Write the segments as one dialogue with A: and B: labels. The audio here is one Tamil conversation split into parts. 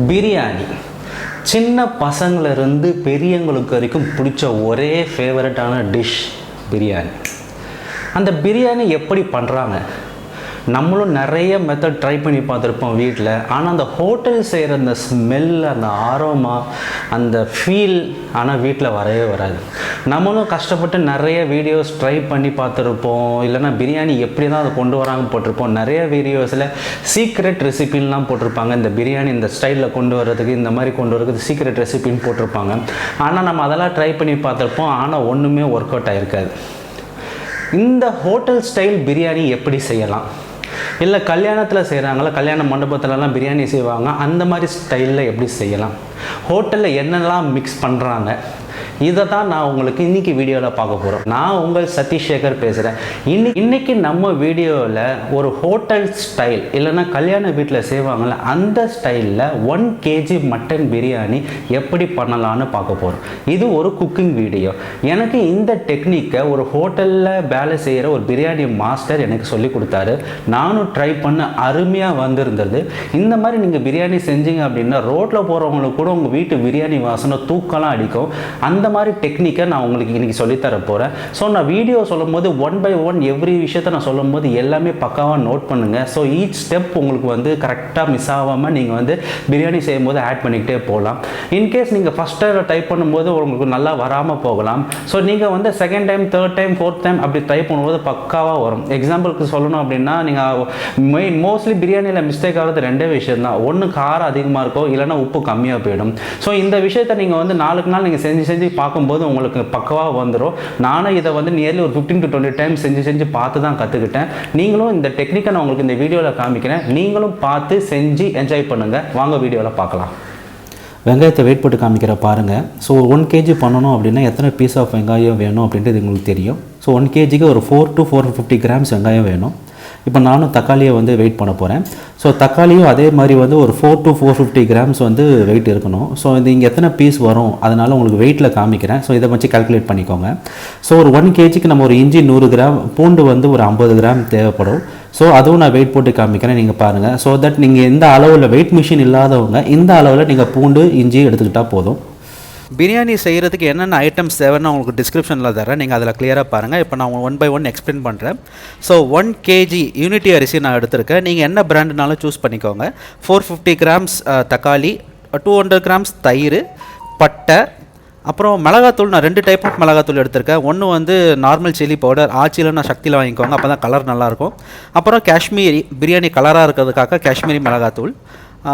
A: பிரியாணி. சின்ன பசங்கள்லேருந்து பெரியவங்களுக்கு வரைக்கும் பிடிச்ச ஒரே ஃபேவரட்டான டிஷ் பிரியாணி. அந்த பிரியாணி எப்படி பண்ணுறாங்க நம்மளும் நிறைய மெத்தட் ட்ரை பண்ணி பார்த்துருப்போம் வீட்டில் ஆனால் அந்த ஹோட்டல் செய்கிற அந்த ஸ்மெல் அந்த ஆரோமா அந்த ஃபீல் ஆனால் வீட்டில் வரவே வராது. நம்மளும் கஷ்டப்பட்டு நிறைய வீடியோஸ் ட்ரை பண்ணி பார்த்துருப்போம். இல்லைனா பிரியாணி எப்படி தான் அதை கொண்டு வராங்க போட்டிருப்போம். நிறைய வீடியோஸில் சீக்ரெட் ரெசிபின்லாம் போட்டிருப்பாங்க. இந்த பிரியாணி இந்த ஸ்டைலில் கொண்டு வர்றதுக்கு இந்த மாதிரி கொண்டு வரதுக்கு சீக்ரெட் ரெசிபின்னு போட்டிருப்பாங்க. ஆனால் நம்ம அதெல்லாம் ட்ரை பண்ணி பார்த்துருப்போம். ஆனால் ஒன்றுமே ஒர்க் அவுட் ஆகிருக்காது இந்த ஹோட்டல் ஸ்டைல் பிரியாணி எப்படி செய்யலாம்? இல்லை கல்யாணத்தில் செய்கிறாங்களா கல்யாண மண்டபத்துலலாம் பிரியாணி செய்வாங்க அந்த மாதிரி ஸ்டைலில் எப்படி செய்யலாம்? ஹோட்டலில் என்னெல்லாம் மிக்ஸ் பண்ணுறாங்க இதை தான் நான் உங்களுக்கு இன்னைக்கு வீடியோவில் பார்க்க போகிறோம் நான் உங்கள் சதீஷ் சேகர் பேசுகிறேன் இன்னி இன்னைக்கு நம்ம வீடியோவில் ஒரு ஹோட்டல் ஸ்டைல் இல்லைன்னா கல்யாண வீட்டில் செய்வாங்கள்ல அந்த ஸ்டைலில் ஒன் கேஜி மட்டன் பிரியாணி எப்படி பண்ணலான்னு பார்க்க போகிறோம் இது ஒரு குக்கிங் வீடியோ எனக்கு இந்த டெக்னிக்கை ஒரு ஹோட்டலில் வேலை செய்கிற ஒரு பிரியாணி மாஸ்டர் எனக்கு சொல்லி கொடுத்தாரு. நானும் ட்ரை பண்ண அருமையாக வந்திருந்தது. இந்த மாதிரி நீங்கள் பிரியாணி செஞ்சீங்க அப்படின்னா ரோட்டில் போகிறவங்களுக்கு கூட உங்கள் வீட்டு பிரியாணி வாசனை தூக்கலாம் அடிக்கும். அந்த மாதிரி டெக்னிக்கை நான் உங்களுக்கு இன்றைக்கி சொல்லித்தர போகிறேன் ஸோ நான் வீடியோ சொல்லும் போது ஒன் பை ஒன் எவ்ரி விஷயத்தை நான் சொல்லும் போது எல்லாமே பக்காவாக நோட் பண்ணுங்கள் ஸோ ஈச் ஸ்டெப் உங்களுக்கு வந்து கரெக்டாக மிஸ் ஆகாமல் நீங்கள் வந்து பிரியாணி செய்யும்போது ஆட் பண்ணிக்கிட்டே போகலாம். இன்கேஸ் நீங்கள் ஃபஸ்ட்டு டைப் பண்ணும்போது உங்களுக்கு நல்லா வராமல் போகலாம். ஸோ நீங்கள் வந்து second time third time fourth time அப்படி டைப் பண்ணும்போது பக்காவாக வரும். எக்ஸாம்பிளுக்கு சொல்லணும் அப்படின்னா நீங்கள் மெயின் மோஸ்ட்லி பிரியாணியில் மிஸ்டேக் ஆகிறது ரெண்டே விஷயம் தான் ஒன்று காரம் அதிகமாக இருக்கும் இல்லைன்னா உப்பு கம்மியாக போயிடும். ஸோ இந்த விஷயத்தை நீங்கள் வந்து நாளுக்கு நாள் நீங்கள் செஞ்சு செஞ்சு பார்க்கும்போது உங்களுக்கு பக்கவாக வந்துடும் நானும் இதை வந்து நியர்லி ஒரு ஃபிஃப்டீன் டு டுவெண்ட்டி டைம் செஞ்சு செஞ்சு பார்த்து தான் கற்றுக்கிட்டேன் நீங்களும் இந்த டெக்னிக்கை நான் உங்களுக்கு இந்த வீடியோவில் காமிக்கிறேன். நீங்களும் பார்த்து செஞ்சு என்ஜாய் பண்ணுங்கள் வாங்க வீடியோவில் பார்க்கலாம். வெங்காயத்தை வெயிட் போட்டு காமிக்கிற பாருங்கள் ஸோ ஒன் கேஜி பண்ணணும் அப்படின்னா எத்தனை பீஸ் ஆஃப் வெங்காயம் வேணும் அப்படின்றது உங்களுக்கு தெரியும். ஸோ ஒன் கேஜிக்கு ஒரு four to four fifty grams வெங்காயம் வேணும். இப்போ நானும் தக்காளியை வந்து வெயிட் பண்ண போகிறேன் ஸோ தக்காளியும் அதே மாதிரி வந்து ஒரு four to four fifty grams வந்து வெயிட் இருக்கணும். ஸோ இது இங்கே எத்தனை பீஸ் வரும்? அதனால் உங்களுக்கு வெயிட்டில் காமிக்கிறேன். ஸோ இதை வச்சு கால்குலேட் பண்ணிக்கோங்க. ஸோ ஒரு ஒன் கேஜிக்கு நம்ம ஒரு இஞ்சி நூறு கிராம் பூண்டு வந்து ஒரு ஐம்பது கிராம் தேவைப்படும். ஸோ அதுவும் நான் வெயிட் போட்டு காமிக்கிறேன். நீங்கள் பாருங்கள் ஸோ தட் நீங்கள் எந்த அளவில் வெயிட் மிஷின் இல்லாதவங்க இந்த அளவில் நீங்கள் பூண்டு இஞ்சி எடுத்துக்கிட்டால் போதும். பிரியாணி செய்கிறதுக்கு என்னென்ன ஐட்டம்ஸ் தேவைன்னு உங்களுக்கு டிஸ்கிரிப்ஷனில் தரேன் நீங்கள் அதில் கிளியராக பாருங்கள் இப்போ நான் ஒன் பை ஒன் எக்ஸ்பிளைன் பண்ணுறேன் so one K G unity அரிசி நான் எடுத்திருக்கேன். நீங்கள் என்ன பிராண்டுனாலும் சூஸ் பண்ணிக்கோங்க. ஃபோர் ஃபிஃப்டி கிராம்ஸ் தக்காளி டூ ஹண்ட்ரட் கிராம்ஸ் தயிர் பட்டை அப்புறம் மிளகாத்தூள் நான் ரெண்டு டைப் ஆஃப் மிளகாத்தூள் எடுத்திருக்கேன். ஒன்று வந்து நார்மல் சில்லி பவுடர் ஆச்சியில் நான் சக்தியில் வாங்கிக்கோங்க. அப்போ தான் கலர் நல்லாயிருக்கும் அப்புறம் காஷ்மீரி பிரியாணி கலராக இருக்கிறதுக்காக காஷ்மீரி மிளகாத்தூள்.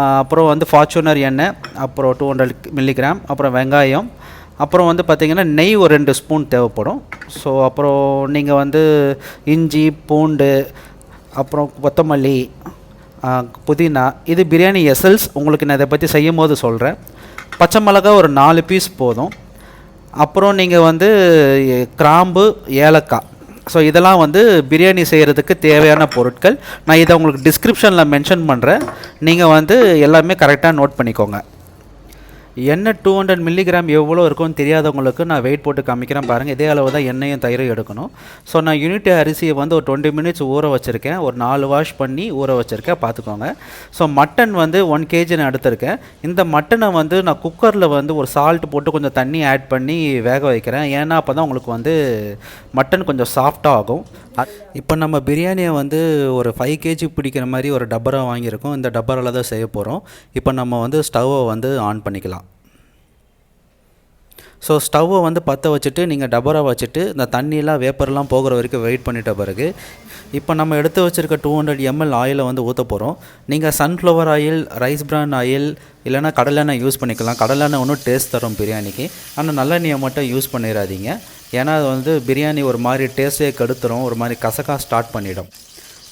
A: அப்புறம் வந்து ஃபார்ச்சுனர் எண்ணெய் அப்புறம் டூ ஹண்ட்ரட் மில்லிகிராம் அப்புறம் வெங்காயம் அப்புறம் வந்து பார்த்திங்கன்னா நெய் ஒரு ரெண்டு ஸ்பூன் தேவைப்படும். ஸோ அப்புறம் நீங்கள் வந்து இஞ்சி பூண்டு அப்புறம் கொத்தமல்லி புதினா இது பிரியாணி எசல்ஸ் உங்களுக்கு நான் இதை பற்றி செய்யும் போது சொல்கிறேன் பச்சை மிளகா ஒரு நாலு பீஸ் போதும். அப்புறம் நீங்கள் வந்து கிராம்பு ஏலக்காய் ஸோ இதெல்லாம் வந்து பிரியாணி செய்கிறதுக்கு தேவையான பொருட்கள். நான் இதை உங்களுக்கு டிஸ்கிரிப்ஷனில் மென்ஷன் பண்ணுறேன் நீங்கள் வந்து எல்லாமே கரெக்டாக நோட் பண்ணிக்கோங்க. எண்ணெய் டூ ஹண்ட்ரட் மில்லிகிராம் எவ்வளோ இருக்கும்னு தெரியாதவங்களுக்கு நான் வெயிட் போட்டு காமிக்கிறேன். பாருங்கள் இதே அளவு தான் எண்ணெயும் தயிரும் எடுக்கணும். ஸோ நான் யூனிட் அரிசியை வந்து ஒரு டுவெண்ட்டி மினிட்ஸ் ஊற வச்சுருக்கேன். ஒரு நாலு வாஷ் பண்ணி ஊற வச்சுருக்கேன். பார்த்துக்கோங்க. ஸோ மட்டன் வந்து ஒன் கேஜி நான் எடுத்திருக்கேன். இந்த மட்டனை வந்து நான் குக்கரில் வந்து ஒரு சால்ட் போட்டு கொஞ்சம் தண்ணி ஆட் பண்ணி வேக வைக்கிறேன். ஏன்னா அப்போ தான் உங்களுக்கு வந்து மட்டன் கொஞ்சம் சாஃப்டாக ஆகும். இப்போ நம்ம பிரியாணியை வந்து ஒரு ஃபைவ் கேஜி பிடிக்கிற மாதிரி ஒரு டப்பரா வாங்கியிருக்கோம். இந்த டப்பராவில் தான் செய்ய போகிறோம் இப்போ நம்ம வந்து ஸ்டவ்வை வந்து ஆன் பண்ணிக்கலாம். ஸோ ஸ்டவ்வை வந்து பற்ற வச்சுட்டு நீங்கள் டபரா வச்சுட்டு இந்த தண்ணியெலாம் வேப்பர்லாம் போகிற வரைக்கும் வெயிட் பண்ணிட்ட பிறகு இப்போ நம்ம எடுத்து வச்சுருக்க டூ ஹண்ட்ரட் எம்எல் ஆயிலை வந்து ஊற்ற போகிறோம் நீங்கள் sunflower oil rice bran oil இல்லைனா கடலெண்ணெய் யூஸ் பண்ணிக்கலாம். கடலெண்ணெய் ஒன்றும் டேஸ்ட் தரும் பிரியாணிக்கு. ஆனால் நல்லெண்ணெயை மட்டும் யூஸ் பண்ணிடாதீங்க ஏன்னா அது வந்து பிரியாணி ஒரு மாதிரி டேஸ்ட்டே கெடுத்துரும். ஒரு மாதிரி கசக்கா ஸ்டார்ட் பண்ணிடும்.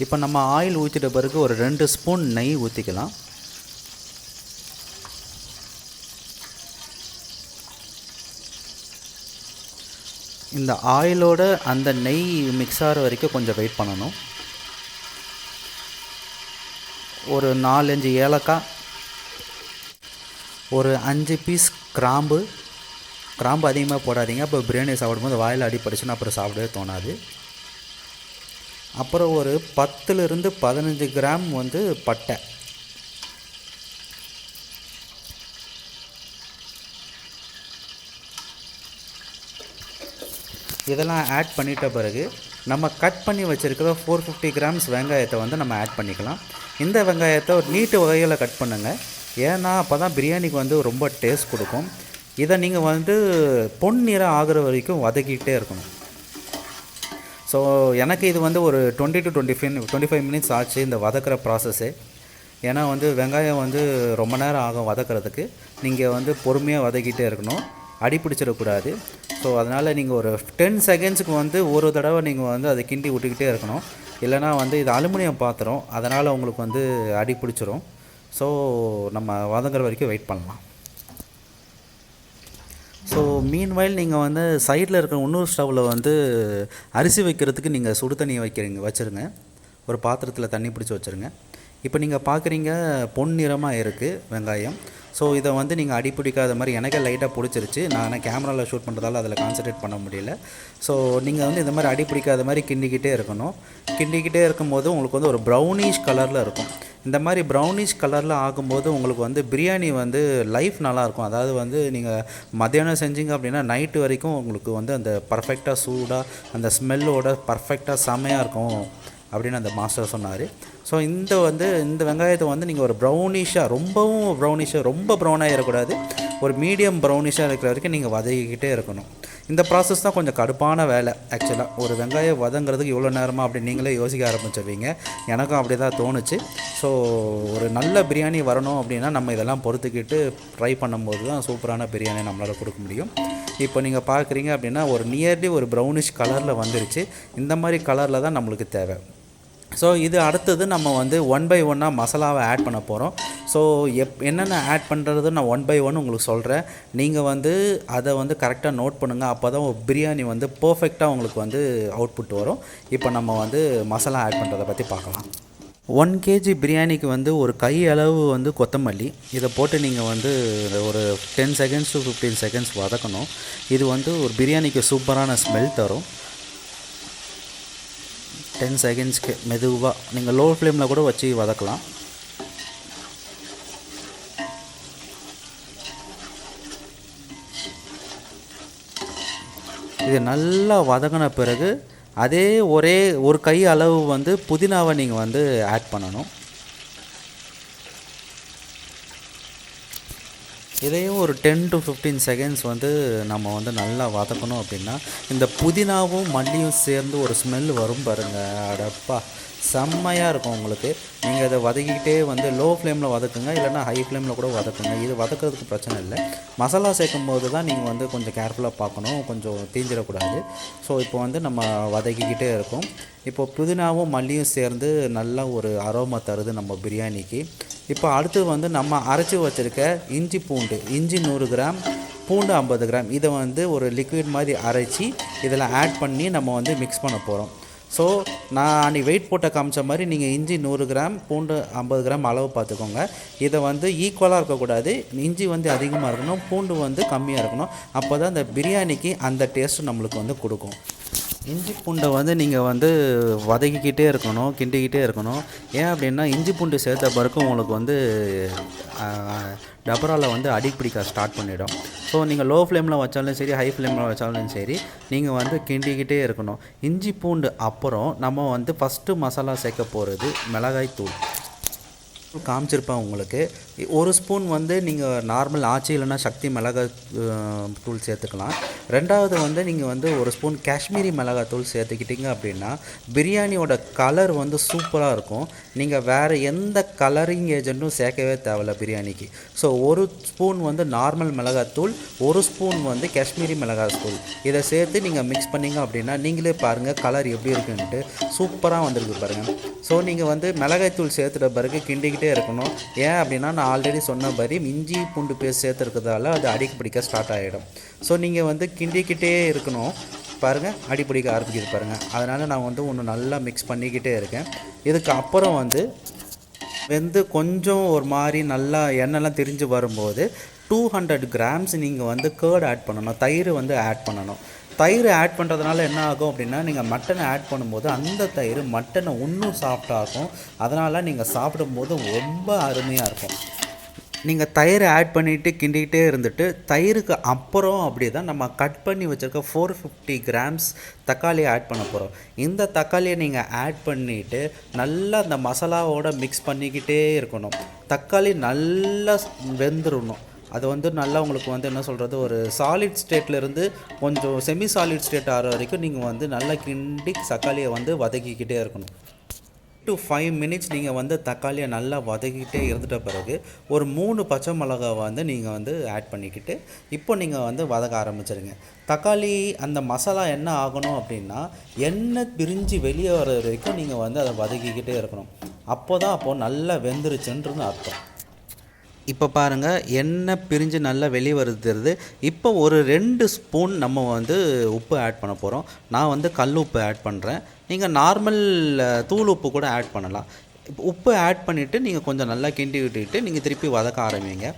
A: இப்போ நம்ம ஆயில் ஊற்றிட்ட பிறகு ஒரு ரெண்டு ஸ்பூன் நெய் ஊற்றிக்கலாம் இந்த ஆயிலோட அந்த நெய் மிக்ஸ் ஆகிற வரைக்கும் கொஞ்சம் வெயிட் பண்ணணும். ஒரு நாலஞ்சு ஏலக்காய் ஒரு அஞ்சு பீஸ் கிராம்பு. கிராம்பு அதிகமாக போடாதீங்க. அப்போ பிரியாணி சாப்பிடும்போது வாயில் அடிப்படிச்சுன்னா அப்புறம் சாப்பிடவே தோணாது. அப்புறம் ஒரு பத்துலேருந்து பதினஞ்சு கிராம் வந்து பட்டை. இதெல்லாம் ஆட் பண்ணிட்ட பிறகு நம்ம கட் பண்ணி வச்சுருக்கிற ஃபோர் ஃபிஃப்டி கிராம்ஸ் வெங்காயத்தை வந்து நம்ம ஆட் பண்ணிக்கலாம். இந்த வெங்காயத்தை ஒரு நீட்டு வகையில் கட் பண்ணுங்கள் ஏன்னா அப்போ தான் பிரியாணிக்கு வந்து ரொம்ப டேஸ்ட் கொடுக்கும். இதை நீங்கள் வந்து பொன்னிறம் ஆகிற வரைக்கும் வதக்கிட்டே இருக்கணும். ஸோ எனக்கு இது வந்து ஒரு twenty to twenty five twenty five minutes ஆச்சு இந்த வதக்கிற ப்ராசஸ்ஸு ஏன்னா வந்து வெங்காயம் வந்து ரொம்ப நேரம் ஆகும் வதக்கிறதுக்கு. நீங்கள் வந்து பொறுமையாக வதக்கிட்டே இருக்கணும். அடி பிடிச்சிடக்கூடாது ஸோ அதனால் நீங்கள் ஒரு டென் செகண்ட்ஸுக்கு வந்து ஒரு தடவை நீங்கள் வந்து அதை கிண்டி விட்டுக்கிட்டே இருக்கணும். இல்லைனா வந்து இது அலுமினியம் பாத்திரம். அதனால் உங்களுக்கு வந்து அடி பிடிச்சிரும் ஸோ நம்ம வதங்குற வரைக்கும் வெயிட் பண்ணலாம். ஸோ மீன் வயல் நீங்கள் வந்து சைடில் இருக்கிற இன்னொரு ஸ்டவ்வில் வந்து அரிசி வைக்கிறதுக்கு நீங்கள் சுடு தண்ணி வைக்கிறீங்க வச்சுருங்க. ஒரு பாத்திரத்தில் தண்ணி பிடிச்சி வச்சுருங்க. இப்போ நீங்கள் பார்க்குறீங்க பொன் நிறமாக இருக்குது வெங்காயம். ஸோ இதை வந்து நீங்கள் அடி பிடிக்காத மாதிரி எனக்கே லைட்டாக பிடிச்சிருச்சு. நான் கேமராவில் ஷூட் பண்ணுறதால அதில் கான்சன்ட்ரேட் பண்ண முடியல. ஸோ நீங்கள் வந்து இந்த மாதிரி அடி பிடிக்காத மாதிரி கிண்டிக்கிட்டே இருக்கணும். கிண்டிக்கிட்டே இருக்கும்போது உங்களுக்கு வந்து ஒரு ப்ரௌனிஷ் கலரில் இருக்கும். இந்த மாதிரி ப்ரௌனிஷ் கலரில் ஆகும்போது உங்களுக்கு வந்து பிரியாணி வந்து லைஃப் நல்லாயிருக்கும். அதாவது வந்து நீங்கள் மத்தியானம் செஞ்சீங்க அப்படின்னா நைட்டு வரைக்கும் உங்களுக்கு வந்து அந்த பர்ஃபெக்டாக சூடாக அந்த ஸ்மெல்லோட பர்ஃபெக்டாக செமையாக இருக்கும். அப்படின்னு அந்த மாஸ்டர் சொன்னார். ஸோ இந்த வந்து இந்த வெங்காயத்தை வந்து நீங்கள் ஒரு ப்ரௌனிஷாக ரொம்பவும் ப்ரௌனிஷாக ரொம்ப ப்ரௌனாக இருக்கக்கூடாது ஒரு மீடியம் ப்ரௌனிஷாக இருக்கிற வரைக்கும் நீங்கள் வதக்கிக்கிட்டே இருக்கணும். இந்த ப்ராசஸ் தான் கொஞ்சம் கடுப்பான வேலை ஆக்சுவலாக ஒரு வெங்காயம் வதங்கிறதுக்கு இவ்வளோ நேரமாக அப்படி நீங்களே யோசிக்க ஆரம்பிச்சிருவீங்க. எனக்கும் அப்படி தான் தோணுச்சு. ஸோ ஒரு நல்ல பிரியாணி வரணும் அப்படின்னா நம்ம இதெல்லாம் பொறுத்துக்கிட்டு ட்ரை பண்ணும்போது தான் சூப்பரான பிரியாணி நம்மளால் கொடுக்க முடியும். இப்போ நீங்கள் பார்க்குறீங்க அப்படின்னா ஒரு நியர்லி ஒரு ப்ரௌனிஷ் கலரில் வந்துருச்சு. இந்த மாதிரி கலரில் தான் நம்மளுக்கு தேவை. ஸோ இது அடுத்தது நம்ம வந்து ஒன் பை ஒன்னாக மசாலாவை ஆட் பண்ண போகிறோம் ஸோ எப் என்னென்ன ஆட் பண்ணுறது நான் ஒன் பை ஒன் உங்களுக்கு சொல்கிறேன் நீங்கள் வந்து அதை வந்து கரெக்டாக நோட் பண்ணுங்கள் அப்போ தான் பிரியாணி வந்து பர்ஃபெக்டாக உங்களுக்கு வந்து அவுட்புட் வரும். இப்போ நம்ம வந்து மசாலா ஆட் பண்ணுறதை பற்றி பார்க்கலாம். ஒன் கேஜி பிரியாணிக்கு வந்து ஒரு கை அளவு வந்து கொத்தமல்லி. இதை போட்டு நீங்கள் வந்து ஒரு ten seconds to fifteen seconds வதக்கணும். இது வந்து ஒரு பிரியாணிக்கு சூப்பரான ஸ்மெல் தரும். டென் செகண்ட்ஸ்க்கு மெதுவாக நீங்கள் லோ ஃப்ளேமில் கூட வச்சு வதக்கலாம். இது நல்லா வதங்கின பிறகு அதே ஒரே ஒரு கை அளவு வந்து புதினாவை நீங்கள் வந்து ஆட் பண்ணணும். இதையும் ஒரு டென் டு ஃபிஃப்டீன் செகண்ட்ஸ் வந்து நம்ம வந்து நல்லா வதக்கணும் அப்படின்னா இந்த புதினாவும் மல்லியும் சேர்ந்து ஒரு ஸ்மெல் வரும் பாருங்கள் அடப்பா. செம்மையாக இருக்கும் உங்களுக்கு. நீங்கள் அதை வதக்கிக்கிட்டே வந்து லோ ஃப்ளேமில் வதக்குங்க இல்லைனா ஹை ஃப்ளேமில் கூட வதக்குங்க. இது வதக்கிறதுக்கு பிரச்சனை இல்லை. மசாலா சேர்க்கும் போது தான் நீங்கள் வந்து கொஞ்சம் கேர்ஃபுல்லாக பார்க்கணும். கொஞ்சம் தீஞ்சிடக்கூடாது. ஸோ இப்போ வந்து நம்ம வதக்கிக்கிட்டே இருக்கோம். இப்போ புதினாவும் மல்லியும் சேர்ந்து நல்லா ஒரு அரோமா தருது நம்ம பிரியாணிக்கு. இப்போ அடுத்து வந்து நம்ம அரைச்சி வச்சுருக்க இஞ்சி பூண்டு இஞ்சி நூறு கிராம் பூண்டு ஐம்பது கிராம். இதை வந்து ஒரு லிக்விட் மாதிரி அரைச்சி இதில் ஆட் பண்ணி நம்ம வந்து மிக்ஸ் பண்ண போகிறோம் ஸோ நான் அன்றைக்கி வெயிட் போட்ட காமிச்ச மாதிரி நீங்கள் இஞ்சி நூறு கிராம் பூண்டு ஐம்பது கிராம் அளவு பார்த்துக்கோங்க. இதை வந்து ஈக்குவலாக இருக்கக்கூடாது. இஞ்சி வந்து அதிகமாக இருக்கணும் பூண்டு வந்து கம்மியாக இருக்கணும். அப்போ தான் அந்த பிரியாணிக்கு அந்த டேஸ்ட்டு நம்மளுக்கு வந்து கொடுக்கும். இஞ்சி பூண்டை வந்து நீங்கள் வந்து வதக்கிக்கிட்டே இருக்கணும் கிண்டிக்கிட்டே இருக்கணும். ஏன் அப்படின்னா இஞ்சி பூண்டு சேர்த்த பிறகு உங்களுக்கு வந்து டபராவில் வந்து அடி பிடிக்க ஸ்டார்ட் பண்ணிவிடும் ஸோ நீங்கள் லோ ஃப்ளேமில் வச்சாலும் சரி ஹை ஃப்ளேமில் வச்சாலும் சரி நீங்கள் வந்து கிண்டிக்கிட்டே இருக்கணும். இஞ்சி பூண்டு அப்புறம் நம்ம வந்து ஃபஸ்ட்டு மசாலா சேர்க்க போகிறது மிளகாய் தூள். காமிச்சிருப்பேன் உங்களுக்கு. ஒரு ஸ்பூன் வந்து நீங்கள் நார்மல் ஆச்சி இல்லைன்னா சக்தி மிளகாய் தூள் சேர்த்துக்கலாம். ரெண்டாவது வந்து நீங்கள் வந்து ஒரு ஸ்பூன் காஷ்மீரி மிளகாத்தூள் சேர்த்துக்கிட்டிங்க சேர்த்துக்கிட்டீங்க அப்படின்னா பிரியாணியோட கலர் வந்து சூப்பராக இருக்கும். நீங்கள் வேறு எந்த கலரிங் ஏஜென்ட்டும் சேர்க்கவே தேவையில்ல பிரியாணிக்கு. ஸோ ஒரு ஸ்பூன் வந்து நார்மல் மிளகாத்தூள் ஒரு ஸ்பூன் வந்து காஷ்மீரி மிளகாய் தூள் இதை சேர்த்து நீங்கள் மிக்ஸ் பண்ணீங்க அப்படின்னா நீங்களே பாருங்கள் கலர் எப்படி இருக்குன்ட்டு சூப்பராக வந்திருக்கு பாருங்கள் ஸோ நீங்கள் வந்து மிளகாய்த்தூள் சேர்த்துட்ட பிறகு கிண்டிக்கிட்டே இருக்கணும். ஏன் அப்படின்னா நான் ஆல்ரெடி சொன்ன மாதிரி இஞ்சி பூண்டு பேஸ்ட் சேர்த்துருக்கிறதால அது அடிக்க பிடிக்க ஸ்டார்ட் ஆகிடும் ஸோ நீங்கள் வந்து கிண்டிக்கிட்டே இருக்கணும். பாருங்கள் அடி பிடிக்க ஆரம்பிக்குது பாருங்கள் அதனால் நான் வந்து ஒன்று நல்லா மிக்ஸ் பண்ணிக்கிட்டே இருக்கேன். இதுக்கு அப்புறம் வந்து வெந்து கொஞ்சம் ஒரு மாதிரி நல்லா எண்ணெய்லாம் திரிஞ்சு வரும்போது டூ ஹண்ட்ரட் கிராம்ஸ் நீங்கள் வந்து கேர்ட் ஆட் பண்ணணும். தயிர் வந்து ஆட் பண்ணணும். தயிர் ஆட் பண்ணுறதுனால என்ன ஆகும் அப்படின்னா நீங்கள் மட்டனை ஆட் பண்ணும்போது அந்த தயிர் மட்டனை இன்னும் சாஃப்டாகும் அதனால் நீங்கள் சாப்பிடும்போது ரொம்ப அருமையாக இருக்கும். நீங்கள் தயிரை ஆட் பண்ணிவிட்டு கிண்டிக்கிட்டே இருந்துட்டு தயிருக்கு அப்புறம் அப்படி தான் நம்ம கட் பண்ணி வச்சுருக்க ஃபோர் ஃபிஃப்டி கிராம்ஸ் தக்காளியை ஆட் பண்ண போகிறோம் இந்த தக்காளியை நீங்கள் ஆட் பண்ணிவிட்டு நல்லா அந்த மசாலாவோடு மிக்ஸ் பண்ணிக்கிட்டே இருக்கணும். தக்காளி நல்லா வெந்துடணும் அது வந்து நல்லா உங்களுக்கு வந்து என்ன சொல்கிறது ஒரு சாலிட் ஸ்டேட்லேருந்து கொஞ்சம் செமி சாலிட் ஸ்டேட் ஆகிற வரைக்கும் நீங்கள் வந்து நல்லா கிண்டி தக்காளியை வந்து வதக்கிக்கிட்டே இருக்கணும். டு ஃபைவ் மினிட்ஸ் நீங்கள் வந்து தக்காளியை நல்லா வதக்கிட்டே இருந்துட்ட பிறகு ஒரு மூணு பச்சை மிளகாய் வந்து நீங்கள் வந்து ஆட் பண்ணிக்கிட்டு இப்போ நீங்கள் வந்து வதக்க ஆரம்பிச்சிருங்க. தக்காளி அந்த மசாலா என்ன ஆகணும் அப்படின்னா எண்ணெய் பிரிஞ்சு வெளியே வர வரைக்கும் நீங்கள் வந்து அதை வதக்கிக்கிட்டே இருக்கணும். அப்போ தான் அப்போது நல்லா வெந்துருச்சுன்றது அர்த்தம். இப்போ பாருங்கள் எண்ணெய் பிரிஞ்சு நல்லா வெளியே வருது இப்போ ஒரு ரெண்டு ஸ்பூன் நம்ம வந்து உப்பு ஆட் பண்ண போகிறோம் நான் வந்து கல் உப்பு ஆட் பண்ணுறேன் நீங்கள் நார்மல் தூள் உப்பு கூட ஆட் பண்ணலாம். இப்போ உப்பு ஆட் பண்ணிவிட்டு நீங்கள் கொஞ்சம் நல்லா கிண்டி விட்டுக்கிட்டு நீங்கள் திருப்பி வதக்க ஆரம்பிங்க.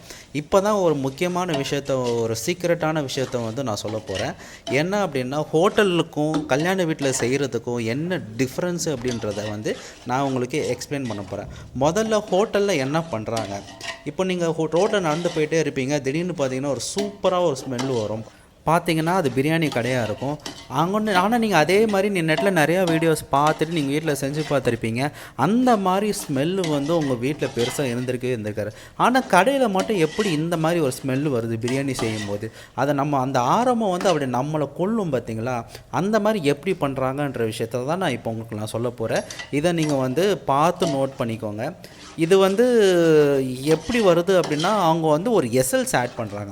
A: இப்போ தான் ஒரு முக்கியமான விஷயத்த ஒரு சீக்ரெட்டான விஷயத்த வந்து நான் சொல்ல போகிறேன் என்ன அப்படின்னா ஹோட்டலுக்கும் கல்யாண வீட்டில் செய்கிறதுக்கும் என்ன டிஃப்ரென்ஸு அப்படின்றத வந்து நான் உங்களுக்கு எக்ஸ்பிளைன் பண்ண போகிறேன் முதல்ல ஹோட்டலில் என்ன பண்ணுறாங்க இப்போ நீங்கள் ரோட்டில் நடந்து போயிட்டே இருப்பீங்க. திடீர்னு பார்த்தீங்கன்னா ஒரு சூப்பராக ஒரு ஸ்மெல் வரும். பார்த்தீங்கன்னா அது பிரியாணி கடையாக இருக்கும். அங்கே ஆனால் நீங்கள் அதே மாதிரி நீ நெட்டில் நிறையா வீடியோஸ் பார்த்துட்டு நீங்கள் வீட்டில் செஞ்சு பார்த்துருப்பீங்க. அந்த மாதிரி ஸ்மெல்லு வந்து உங்கள் வீட்டில் பெருசாக இருந்திருக்கு இருந்திருக்காரு ஆனால் கடையில் மட்டும் எப்படி இந்த மாதிரி ஒரு ஸ்மெல்லு வருது பிரியாணி செய்யும்போது? அதை நம்ம அந்த ஆரம்பம் வந்து அப்படி நம்மளை கொல்லும் பார்த்தீங்களா அந்த மாதிரி எப்படி பண்ணுறாங்கன்ற விஷயத்த தான் நான் இப்போ உங்களுக்கு நான் சொல்ல போகிறேன் இதை நீங்கள் வந்து பார்த்து நோட் பண்ணிக்கோங்க. இது வந்து எப்படி வருது அப்படின்னா அவங்க வந்து ஒரு எசல்ஸ் ஆட் பண்ணுறாங்க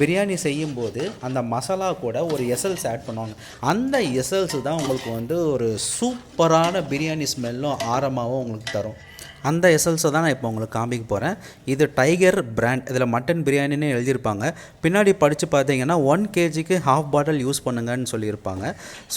A: பிரியாணி செய்யும்போது அந்த மசாலா கூட ஒரு எசல்ஸ் ஆட் பண்ணுவாங்க. அந்த எசல்ஸ் தான் உங்களுக்கு வந்து ஒரு சூப்பரான பிரியாணி ஸ்மெல்லும் ஆரமாகவும் உங்களுக்கு தரும். அந்த எசல்ஸை தான் நான் இப்போ உங்களுக்கு காமிக்க போகிறேன் இது டைகர் பிராண்ட் இதில் மட்டன் பிரியாணின்னு எழுதியிருப்பாங்க. பின்னாடி படித்து பார்த்தீங்கன்னா ஒன் கேஜிக்கு ஹாஃப் பாட்டில் யூஸ் பண்ணுங்கன்னு சொல்லியிருப்பாங்க.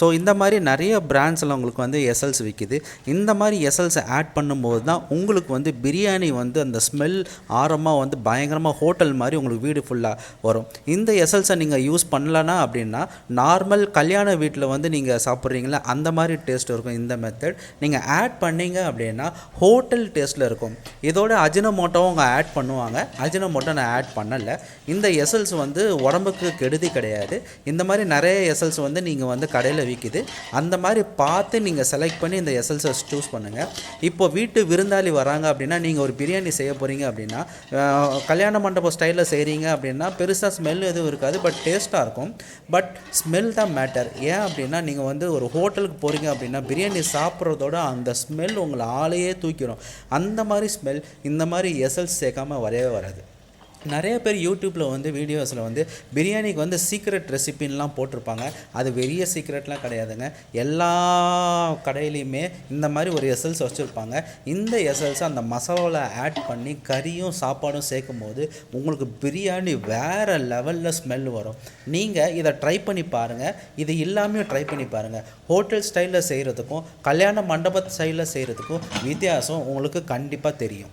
A: ஸோ இந்த மாதிரி நிறைய பிராண்ட்ஸில் உங்களுக்கு வந்து எசல்ஸ் விற்கிது இந்த மாதிரி எசல்ஸை ஆட் பண்ணும்போது தான் உங்களுக்கு வந்து பிரியாணி வந்து அந்த ஸ்மெல் ஆரமாக வந்து பயங்கரமாக ஹோட்டல் மாதிரி உங்களுக்கு வீடு ஃபுல்லாக வரும். இந்த எசல்ஸை நீங்கள் யூஸ் பண்ணலன்னா அப்படின்னா நார்மல் கல்யாண வீட்டில் வந்து நீங்கள் சாப்பிட்றீங்களா அந்த மாதிரி டேஸ்ட் இருக்கும். இந்த மெத்தட் நீங்கள் ஆட் பண்ணீங்க அப்படின்னா ஹோட்டல் டேஸ்ட்டில் இருக்கும். இதோட அஜினமோட்டோவும் அவங்க ஆட் பண்ணுவாங்க. அஜினமோட்டோ நான் ஆட் பண்ணலை. இந்த எசல்ஸ் வந்து உடம்புக்கு கெடுதி கிடையாது. இந்த மாதிரி நிறைய எசல்ஸ் வந்து நீங்கள் வந்து கடையில் விற்கிது அந்த மாதிரி பார்த்து நீங்கள் செலக்ட் பண்ணி இந்த எசல்ஸை சூஸ் பண்ணுங்கள் இப்போ வீட்டு விருந்தாளி வராங்க அப்படின்னா நீங்கள் ஒரு பிரியாணி செய்ய போகிறீங்க அப்படின்னா கல்யாண மண்டபம் ஸ்டைலில் செய்கிறீங்க அப்படின்னா பெருசாக ஸ்மெல் எதுவும் இருக்காது பட் டேஸ்ட்டாக இருக்கும். பட் ஸ்மெல் தான் மேட்டர் ஏன் அப்படின்னா நீங்கள் வந்து ஒரு ஹோட்டலுக்கு போகிறீங்க அப்படின்னா பிரியாணி சாப்பிட்றதோட அந்த ஸ்மெல் உங்களை ஆளையே தூக்கிடும். அந்த மாதிரி ஸ்மெல் இந்த மாதிரி எசல்ஸ் சேர்க்காம வரவே வராது. நிறைய பேர் யூடியூப்பில் வந்து வீடியோஸில் வந்து பிரியாணிக்கு வந்து சீக்ரெட் ரெசிபின்லாம் போட்டிருப்பாங்க. அது பெரிய சீக்ரெட்லாம் கிடையாதுங்க. எல்லா கடையிலையுமே இந்த மாதிரி ஒரு எசல்ஸ் வச்சுருப்பாங்க. இந்த எசல்ஸ் அந்த மசாலாவில் ஆட் பண்ணி கறியும் சாப்பாடும் சேர்க்கும் போது உங்களுக்கு பிரியாணி வேறு லெவலில் ஸ்மெல் வரும். நீங்கள் இதை ட்ரை பண்ணி பாருங்கள் இது இல்லாமையும் ட்ரை பண்ணி பாருங்கள் ஹோட்டல் ஸ்டைலில் செய்கிறதுக்கும் கல்யாண மண்டப ஸ்டைலில் செய்கிறதுக்கும் வித்தியாசம் உங்களுக்கு கண்டிப்பாக தெரியும்.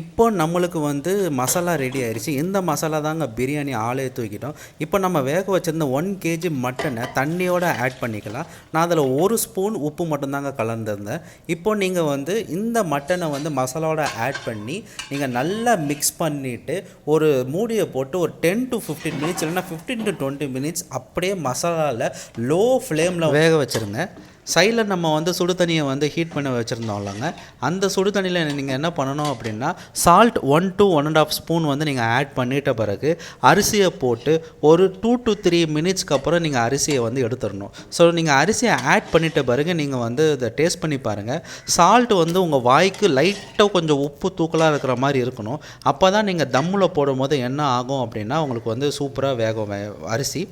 A: இப்போ நம்மளுக்கு வந்து மசாலா ரெடி ஆயிடுச்சு இந்த மசாலா தாங்க பிரியாணி ஆளே தூக்கிட்டோம். இப்போ நம்ம வேக வச்சிருந்த ஒன் கேஜி மட்டனை தண்ணியோடு ஆட் பண்ணிக்கலாம். நான் அதில் ஒரு ஸ்பூன் உப்பு மட்டும்தாங்க கலந்துருந்தேன். இப்போ நீங்கள் வந்து இந்த மட்டனை வந்து மசாலாவோட ஆட் பண்ணி நீங்கள் நல்லா மிக்ஸ் பண்ணிவிட்டு ஒரு மூடியை போட்டு ஒரு டென் டு ஃபிஃப்டீன் மினிட்ஸ் இல்லைன்னா ஃபிஃப்டீன் டு டுவெண்ட்டி மினிட்ஸ் அப்படியே மசாலாவில் லோ ஃப்ளேமில் வேக வச்சுருங்க. சைடில் நம்ம வந்து சுடு தண்ணியை வந்து ஹீட் பண்ண வச்சுருந்தோம்லங்க அந்த சுடு தண்ணியில் நீங்கள் என்ன பண்ணணும் அப்படின்னா salt one to one and half spoon வந்து நீங்கள் ஆட் பண்ணிட்ட பிறகு அரிசியை போட்டு ஒரு டூ டு த்ரீ மினிட்ஸ்க்கு அப்புறம் நீங்கள் அரிசியை வந்து எடுத்துடணும். ஸோ நீங்கள் அரிசியை ஆட் பண்ணிட்ட பிறகு நீங்கள் வந்து இதை டேஸ்ட் பண்ணி பாருங்கள் சால்ட் வந்து உங்கள் வாய்க்கு லைட்டாக கொஞ்சம் உப்பு தூக்கலாக இருக்கிற மாதிரி இருக்கணும். அப்போ தான் நீங்கள் தம்மில் போடும்போது என்ன ஆகும் அப்படின்னா உங்களுக்கு வந்து சூப்பராக வேகம் வே- அரிசி.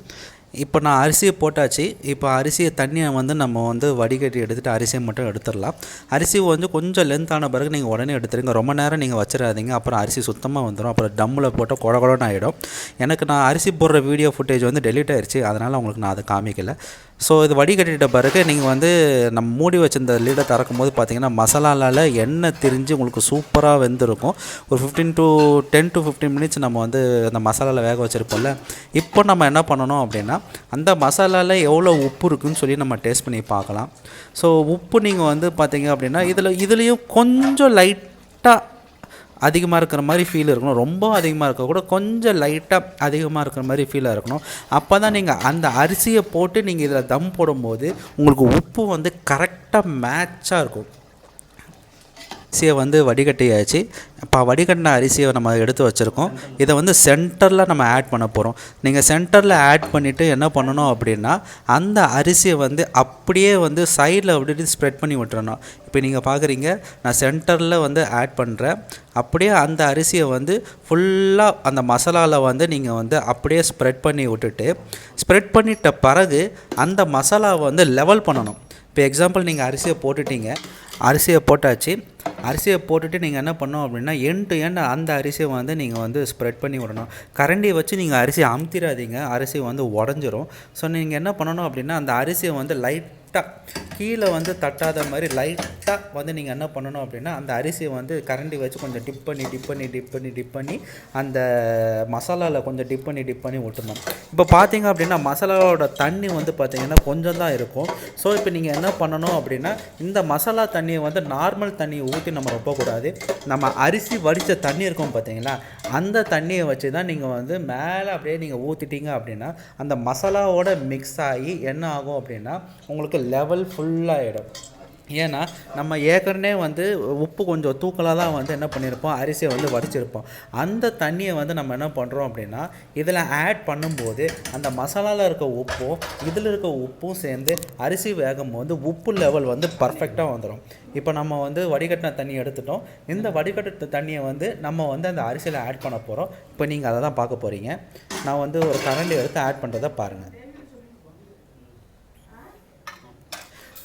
A: இப்போ நான் அரிசியை போட்டாச்சு. இப்போ அரிசியை தண்ணியை வந்து நம்ம வந்து வடிகட்டி எடுத்துகிட்டு அரிசியை மட்டும் எடுத்துடலாம். அரிசி வந்து கொஞ்சம் லென்த்தான ஆன பிறகு நீங்கள் உடனே எடுத்துருங்க. ரொம்ப நேரம் நீங்கள் வச்சிடாதீங்க. அப்புறம் அரிசி சுத்தமாக வந்துடும் அப்புறம் டம்மில் போட்டால் குட குடன்னு ஆகிடும் எனக்கு நான் அரிசி போடுற வீடியோ ஃபுட்டேஜ் வந்து டெலிட் ஆயிடுச்சு அதனால் உங்களுக்கு நான் அதை காமிக்கலை. ஸோ இது வடிகட்டிட்ட பிறகு நீங்கள் வந்து நம்ம மூடி வச்சிருந்த லீடை திறக்கும் போது பார்த்தீங்கன்னா மசாலாவில் எண்ணெய் திரிஞ்சு உங்களுக்கு சூப்பராக வெந்திருக்கும். ஒரு fifteen to ten to fifteen minutes நம்ம வந்து அந்த மசாலாவில் வேக வச்சுருப்போம்ல. இப்போ நம்ம என்ன பண்ணணும் அப்படின்னா அந்த மசாலாவில் எவ்வளோ உப்பு இருக்குன்னு சொல்லி நம்ம டேஸ்ட் பண்ணி பார்க்கலாம். ஸோ உப்பு நீங்கள் வந்து பார்த்தீங்க அப்படின்னா இதில் இதுலேயும் கொஞ்சம் லைட்டாக
B: அதிகமாக இருக்கிற மாதிரி ஃபீல் இருக்கணும். ரொம்ப அதிகமாக இருக்க கூட கொஞ்சம் லைட்டாக அதிகமாக இருக்கிற மாதிரி ஃபீலாக இருக்கணும். அப்போ தான் நீங்கள் அந்த அரிசியை போட்டு நீங்கள் இதில் தம் போடும்போது உங்களுக்கு உப்பு வந்து கரெக்டாக மேட்சாக இருக்கும். அரிசியை வந்து வடிகட்டியாச்சு. இப்போ வடிகட்டின அரிசியை நம்ம எடுத்து வச்சுருக்கோம். இதை வந்து சென்டரில் நம்ம ஆட் பண்ண போகிறோம் நீங்கள் சென்டரில் ஆட் பண்ணிவிட்டு என்ன பண்ணணும் அப்படின்னா அந்த அரிசியை வந்து அப்படியே வந்து சைடில் அப்படியே ஸ்ப்ரெட் பண்ணி விட்டுறணும். இப்போ நீங்கள் பார்க்குறீங்க நான் சென்டரில் வந்து ஆட் பண்ணுறேன் அப்படியே அந்த அரிசியை வந்து ஃபுல்லாக அந்த மசாலாவில் வந்து நீங்கள் வந்து அப்படியே ஸ்ப்ரெட் பண்ணி விட்டுட்டு ஸ்ப்ரெட் பண்ணிட்ட பிறகு அந்த மசாலாவை வந்து லெவல் பண்ணணும். இப்போ எக்ஸாம்பிள் நீங்கள் அரிசியை போட்டுட்டீங்க. அரிசியை போட்டாச்சு. அரிசியை போட்டுட்டு நீங்கள் என்ன பண்ணோம் அப்படின்னா எண்ட் டு எண்ட் அந்த அரிசியை வந்து நீங்கள் வந்து ஸ்ப்ரெட் பண்ணி விடணும். கரண்டியை வச்சு நீங்கள் அரிசியை அமுத்திடாதீங்க அரிசி வந்து உடஞ்சிரும். ஸோ நீங்கள் என்ன பண்ணணும் அப்படின்னா அந்த அரிசியை வந்து லைட் லைட்டாக கீழே வந்து தட்டாத மாதிரி லைட்டாக வந்து நீங்கள் என்ன பண்ணணும் அப்படின்னா அந்த அரிசியை வந்து கரண்டி வச்சு கொஞ்சம் டிப் பண்ணி டிப் பண்ணி டிப் பண்ணி டிப் பண்ணி அந்த மசாலாவில் கொஞ்சம் டிப் பண்ணி டிப் பண்ணி விட்டுணும் இப்போ பார்த்தீங்க அப்படின்னா மசாலாவோட தண்ணி வந்து பார்த்தீங்கன்னா கொஞ்சம் தான் இருக்கும். ஸோ இப்போ நீங்கள் என்ன பண்ணணும் அப்படின்னா இந்த மசாலா தண்ணியை வந்து நார்மல் தண்ணியை ஊற்றி நம்ம ரொப்பக்கூடாது நம்ம அரிசி வடித்த தண்ணி இருக்கும் பார்த்தீங்களா அந்த தண்ணியை வச்சு தான் நீங்கள் வந்து மேலே அப்படியே நீங்கள் ஊற்றிட்டீங்க அப்படின்னா அந்த மசாலாவோட மிக்ஸ் ஆகி என்ன ஆகும் அப்படின்னா உங்களுக்கு லெவல் ஃபுல்லாகிடும் ஏன்னா நம்ம ஏற்கனவே வந்து உப்பு கொஞ்சம் தூக்கலாக தான் வந்து என்ன பண்ணியிருப்போம் அரிசியை வந்து வடிச்சிருப்போம். அந்த தண்ணியை வந்து நம்ம என்ன பண்ணுறோம் அப்படின்னா இதில் ஆட் பண்ணும்போது அந்த மசாலாவில் இருக்க உப்பும் இதில் இருக்க உப்பும் சேர்ந்து அரிசி வேகும் போது உப்பு லெவல் வந்து பர்ஃபெக்டாக வந்துடும் இப்போ நம்ம வந்து வடிகட்டின தண்ணி எடுத்துட்டோம். இந்த வடிகட்டின தண்ணியை வந்து நம்ம வந்து அந்த அரிசியில் ஆட் பண்ண போகிறோம் இப்போ நீங்கள் அதை தான் பார்க்க போகிறீங்க நான் வந்து ஒரு கரண்டி எடுத்து ஆட் பண்ணுறதை பாருங்கள்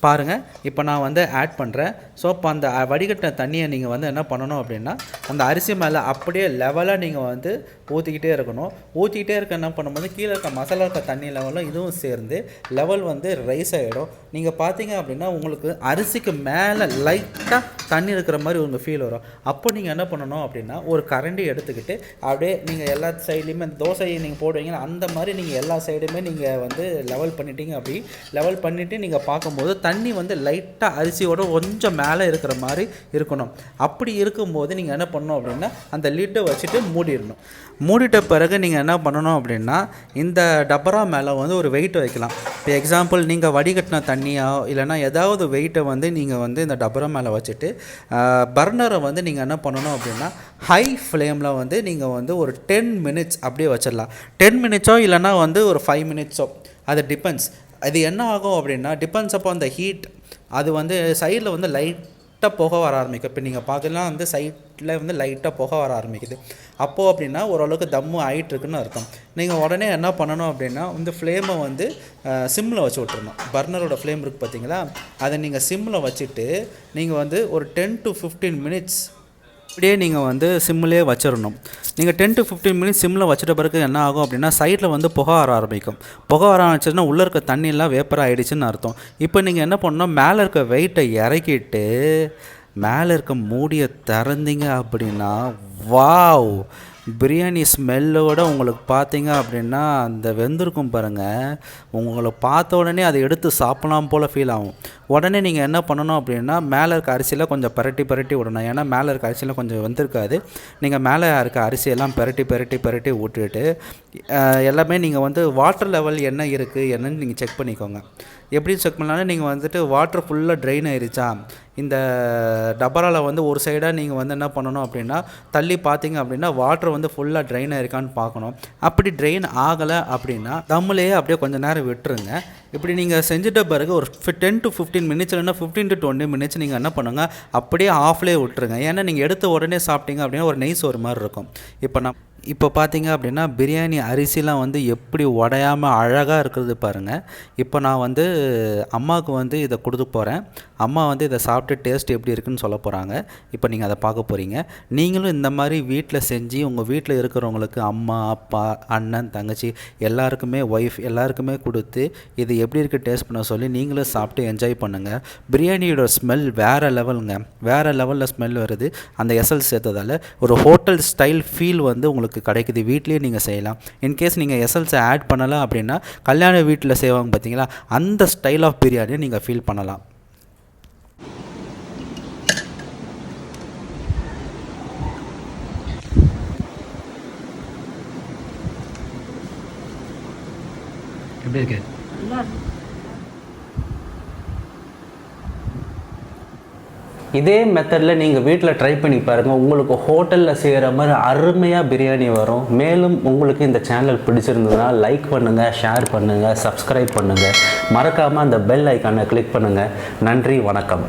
B: பாருங்கள் இப்போ நான் வந்து ஆட் பண்ணுறேன் ஸோ இப்போ அந்த வடிகட்டின தண்ணியை நீங்கள் வந்து என்ன பண்ணணும் அப்படின்னா அந்த அரிசி மேலே அப்படியே லெவலாக நீங்கள் வந்து ஊற்றிக்கிட்டே இருக்கணும். ஊற்றிக்கிட்டே இருக்க என்ன பண்ணும்போது கீழே இருக்க மசாலா இருக்க தண்ணி லெவலும் இதுவும் சேர்ந்து லெவல் வந்து ரைஸ் ஆகிடும் நீங்கள் பார்த்தீங்க அப்படின்னா உங்களுக்கு அரிசிக்கு மேலே லைட்டாக தண்ணி இருக்கிற மாதிரி உங்களுக்கு ஃபீல் வரும். அப்போ நீங்கள் என்ன பண்ணணும் அப்படின்னா ஒரு கரண்டி எடுத்துக்கிட்டு அப்படியே நீங்கள் எல்லா சைட்லேயுமே அந்த தோசையை நீங்கள் போடுவீங்கன்னா அந்த மாதிரி நீங்கள் எல்லா சைடுமே நீங்கள் வந்து லெவல் பண்ணிட்டீங்க அப்படி. லெவல் பண்ணிவிட்டு நீங்கள் பார்க்கும்போது தண்ணி வந்து லைட்டாக அரிசியோட கொஞ்சம் மேலே இருக்கிற மாதிரி இருக்கணும். அப்படி இருக்கும்போது நீங்கள் என்ன பண்ணணும் அப்படின்னா அந்த லிட்டை வச்சுட்டு மூடிடணும். மூடிட்ட பிறகு நீங்கள் என்ன பண்ணணும் அப்படின்னா இந்த டபரா மேலே வந்து ஒரு வெயிட் வைக்கலாம். இப்போ எக்ஸாம்பிள் நீங்கள் வடிகட்டின தண்ணியோ இல்லைன்னா ஏதாவது வெயிட்டை வந்து நீங்கள் வந்து இந்த டபரா மேலே வச்சுட்டு பர்னரை வந்து நீங்கள் என்ன பண்ணணும் அப்படின்னா ஹை ஃப்ளேமில் வந்து நீங்கள் வந்து ஒரு டென் மினிட்ஸ் அப்படியே வச்சிடலாம். டென் மினிட்ஸோ இல்லைன்னா வந்து ஒரு ஃபைவ் மினிட்ஸோ அது டிபெண்ட்ஸ் அது என்ன ஆகும் அப்படின்னா டிபெண்ட்ஸ் அப்போ அந்த ஹீட் அது வந்து சைடில் வந்து லைட்டாக புகை வர ஆரம்பிக்கும். இப்போ நீங்கள் பார்க்கலாம் வந்து சைட்டில் வந்து லைட்டாக புகை வர ஆரம்பிக்குது. அப்போது அப்படின்னா ஓரளவுக்கு தம்மு ஆயிட்டு இருக்குன்னு அர்த்தம். நீங்கள் உடனே என்ன பண்ணணும் அப்படின்னா இந்த ஃப்ளேமை வந்து சிம்மில் வச்சு விட்ருணும் பர்னரோட ஃப்ளேம் இருக்குது பார்த்தீங்களா? அதை நீங்கள் சிம்மில் வச்சுட்டு நீங்கள் வந்து ஒரு டென் டு ஃபிஃப்டீன் மினிட்ஸ் அப்படியே நீங்கள் வந்து சிம்மிலே வச்சிடணும் நீங்கள் டென் டு ஃபிஃப்டீன் மினிட்ஸ் சிம்மில் வச்சிட்ட பிறகு என்ன ஆகும் அப்படின்னா சைடில் வந்து புகை வர ஆரம்பிக்கும். புகை வர ஆரம்பிச்சதுன்னா உள்ளே இருக்க தண்ணியெல்லாம் வேப்பர் ஆகிடுச்சின்னு அர்த்தம். இப்போ நீங்கள் என்ன பண்ணணும் மேலே இருக்க வெயிட்டை இறக்கிட்டு மேலே இருக்க மூடியை திறந்தீங்க அப்படின்னா வாவ் பிரியாணி ஸ்மெல்லோட உங்களுக்கு பார்த்தீங்க அப்படின்னா அந்த வெந்திருக்கும் பாருங்கள் உங்களை பார்த்த உடனே அதை எடுத்து சாப்பிடலாம் போல் ஃபீல் ஆகும். உடனே நீங்கள் என்ன பண்ணணும் அப்படின்னா மேலே இருக்க அரிசியில் கொஞ்சம் பரட்டி பரட்டி விடணும். ஏன்னா மேலே இருக்க அரிசியில் கொஞ்சம் வெந்திருக்காது. நீங்கள் மேலே இருக்க அரிசியெல்லாம் பரட்டி பரட்டி பரட்டி விட்டுட்டு எல்லாமே நீங்கள் வந்து வாட்டர் லெவல் என்ன இருக்குது என்னன்னு நீங்கள் செக் பண்ணிக்கோங்க. எப்படி செக் பண்ணாலும் நீங்கள் வந்துட்டு வாட்டர் ஃபுல்லாக ட்ரெயின் ஆயிருச்சா? இந்த டபராவில் வந்து ஒரு சைடாக நீங்கள் வந்து என்ன பண்ணணும் அப்படின்னா தள்ளி பார்த்தீங்க அப்படின்னா வாட்டர் வந்து ஃபுல்லாக ட்ரெயின் ஆயிருக்கான்னு பார்க்கணும். அப்படி ட்ரெயின் ஆகலை அப்படின்னா தம்முலேயே அப்படியே கொஞ்சம் நேரம் விட்டுருங்க. இப்படி நீங்கள் செஞ்சுட்ட பிறகு ஒரு டென் டு ஃபிஃப்டீன் மினிட்ஸ் இல்லைன்னா ஃபிஃப்டீன் டு டுவெண்ட்டி மினிட்ஸ் நீங்கள் என்ன பண்ணுங்கள் அப்படியே ஆஃப்லேயே விட்டுருங்க. ஏன்னா நீங்கள் எடுத்த உடனே சாப்பிட்டீங்க அப்படின்னா ஒரு நெய் சோறு மாதிரி இருக்கும். இப்போ நான் இப்போ பார்த்தீங்க அப்படின்னா பிரியாணி அரிசிலாம் வந்து எப்படி உடையாமல் அழகாக இருக்கிறது பாருங்கள் இப்போ நான் வந்து அம்மாவுக்கு வந்து இதை கொடுத்து போகிறேன் அம்மா வந்து இதை சாப்பிட்டு டேஸ்ட் எப்படி இருக்குன்னு சொல்ல போகிறாங்க இப்போ நீங்கள் அதை பார்க்க போகிறீங்க நீங்களும் இந்த மாதிரி வீட்டில் செஞ்சு உங்கள் வீட்டில் இருக்கிறவங்களுக்கு அம்மா அப்பா அண்ணன் தங்கச்சி எல்லாருக்குமே ஒய்ஃப் எல்லாருக்குமே கொடுத்து இது எப்படி இருக்குது டேஸ்ட் பண்ண சொல்லி நீங்களும் சாப்பிட்டு என்ஜாய் பண்ணுங்கள் பிரியாணியோட ஸ்மெல் வேறு லெவலுங்க வேறு லெவலில் ஸ்மெல் வருது. அந்த எஸ்எல் சேர்த்ததால் ஒரு ஹோட்டல் ஸ்டைல் ஃபீல் வந்து உங்களுக்கு உங்களுக்கு கிடைக்குது வீட்லேயே நீங்கள் செய்யலாம். இன்கேஸ் நீங்கள் எசல்ஸை ஆட் பண்ணலாம் அப்படின்னா கல்யாண வீட்டில் செய்வாங்க பார்த்தீங்களா அந்த ஸ்டைல் ஆஃப் பிரியாணியை நீங்கள் ஃபீல் பண்ணலாம். எப்படி இருக்கு.
A: இதே மெத்தடில் நீங்கள் வீட்டில் ட்ரை பண்ணி பாருங்கள் உங்களுக்கு ஹோட்டலில் செய்கிற மாதிரி அருமையாக பிரியாணி வரும். மேலும் உங்களுக்கு இந்த சேனல் பிடிச்சிருந்ததுன்னா லைக் பண்ணுங்கள் ஷேர் பண்ணுங்கள் சப்ஸ்கிரைப் பண்ணுங்கள் மறக்காமல் அந்த பெல் ஐக்கானை கிளிக் பண்ணுங்கள் நன்றி வணக்கம்.